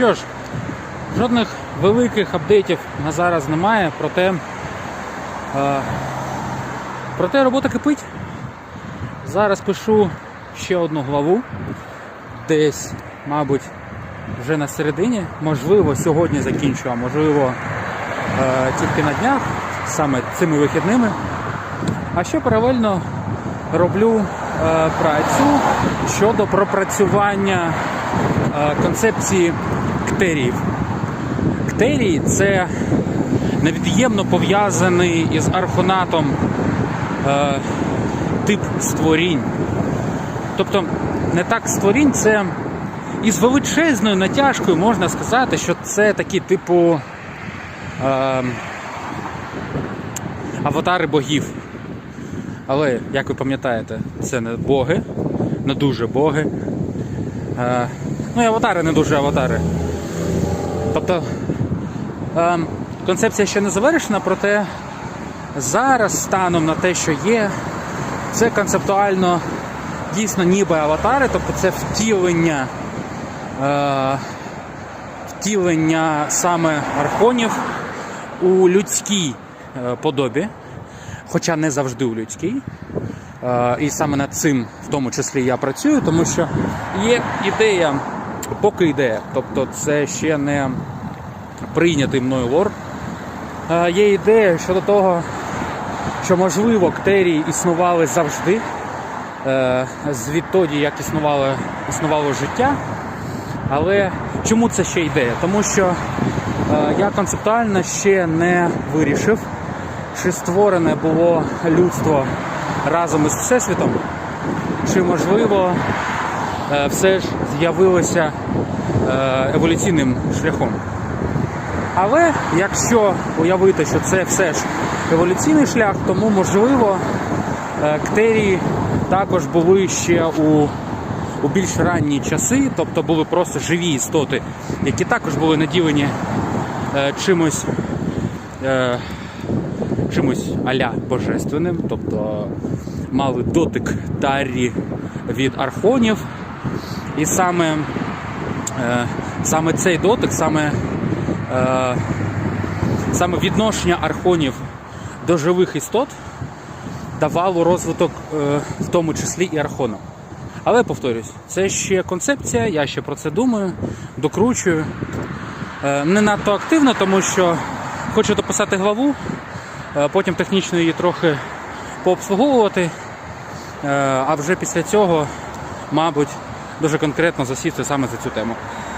що ж, жодних великих апдейтів на зараз немає, проте, е, проте робота кипить. Зараз пишу ще одну главу, десь, мабуть, вже на середині. Можливо, сьогодні закінчу, а можливо, е, тільки на днях, саме цими вихідними. А ще паралельно роблю е, працю щодо пропрацювання е, концепції ктеріїв. Ктерії це невід'ємно пов'язаний із архонатом е, тип створінь. Тобто, не так створінь, це із величезною натяжкою можна сказати, що це такі типу е, аватари богів. Але, як ви пам'ятаєте, це не боги, не дуже боги. Е, ну і аватари не дуже аватари. Тобто е, концепція ще не завершена, проте зараз станом на те, що є, це концептуально дійсно ніби аватари, тобто це втілення, е, втілення саме архонів у людській е, подобі, хоча не завжди у людській. Е, І саме над цим в тому числі я працюю, тому що є ідея, поки ідея, тобто це ще не прийнятий мною лор. Є ідея щодо того, що можливо ктерії існували завжди, е, звідтоді, як існувало, існувало життя. Але чому це ще ідея? Тому що е, я концептуально ще не вирішив, чи створене було людство разом із Всесвітом, чи можливо все ж з'явилося е, еволюційним шляхом. Але якщо уявити, що це все ж еволюційний шлях, тому можливо е, ктерії також були ще у, у більш ранні часи, тобто були просто живі істоти, які також були наділені е, чимось, е, чимось аля божественним, тобто мали дотик дарі від архонів. І саме, е, саме цей дотик, саме е, саме відношення архонів до живих істот давало розвиток, е, в тому числі і архонам. Але повторюсь, це ще концепція, я ще про це думаю, докручую. Не надто активно, тому що хочу дописати главу, потім технічно її трохи пообслуговувати, а вже після цього, мабуть, дуже конкретно засісти саме за цю тему.